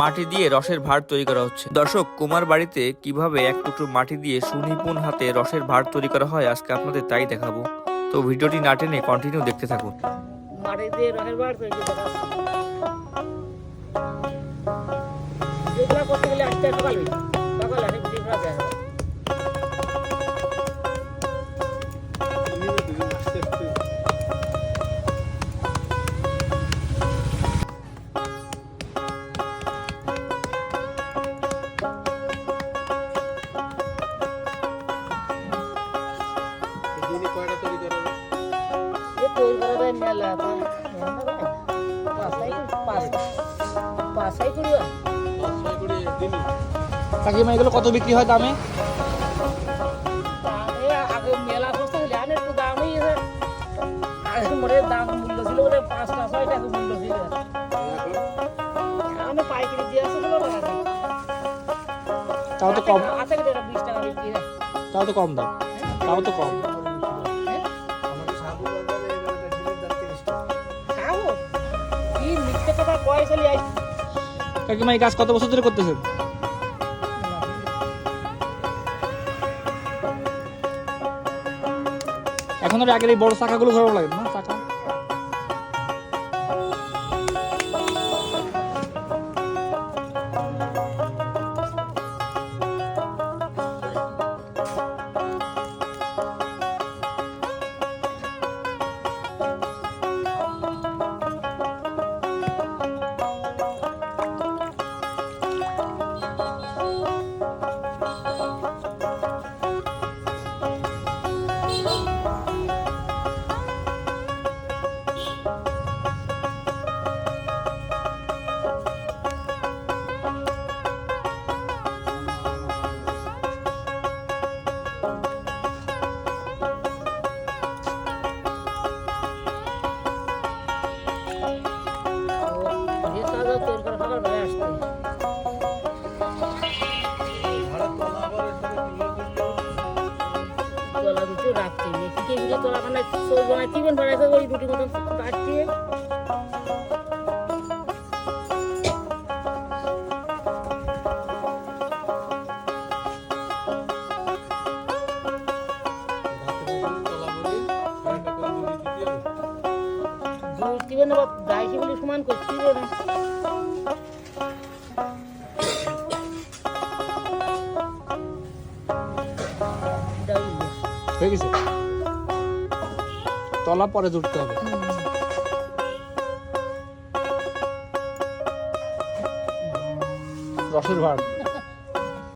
মাটি দিয়ে রসের ভার তৈরি করা হচ্ছে। দর্শক কুমার বাড়িতে কীভাবে এক টুকরো মাটি দিয়ে সুনিপুণ হাতে রসের ভার তৈরি করা হয় আজকে আপনাদের তাই দেখাবো। তো ভিডিওটি না টেনে কন্টিনিউ দেখতে থাকুন। মাটি দিয়ে রসের বার তৈরি করা করতে গেলে আজকে সকাল হইছে। সকাল আসে বুঝি যায়। না। এ তৈরি করা যায় মেলা তা মেলা যায়। পাঁচটাই করি- পাঁচটাই করি। কাকিমা এগুলো কত বিক্রি হয় দামে আগে মেলা একটু দামই আগে মোটে দাম মূল্য ছিল বলে পাঁচটা ছয় টাকা মূল্য ছিল পাইকারি দিয়ে। তাও তো কম আছে বিশ টাকা বিক্রি হয় তাও তো কম দাম তাও তো কম কাকিমা এই কাজ কত বছর ধরে করতেছেন এখন আগের এই বড় শাখাগুলো ধরানো লাগে? না তোলা মানে সব বানাই চিবেন বানাইছে ওই দিবেন সমান করতে দিবে না হয়ে গেছে? তলা পরে জুড়তে হবে। রসের ভাড়।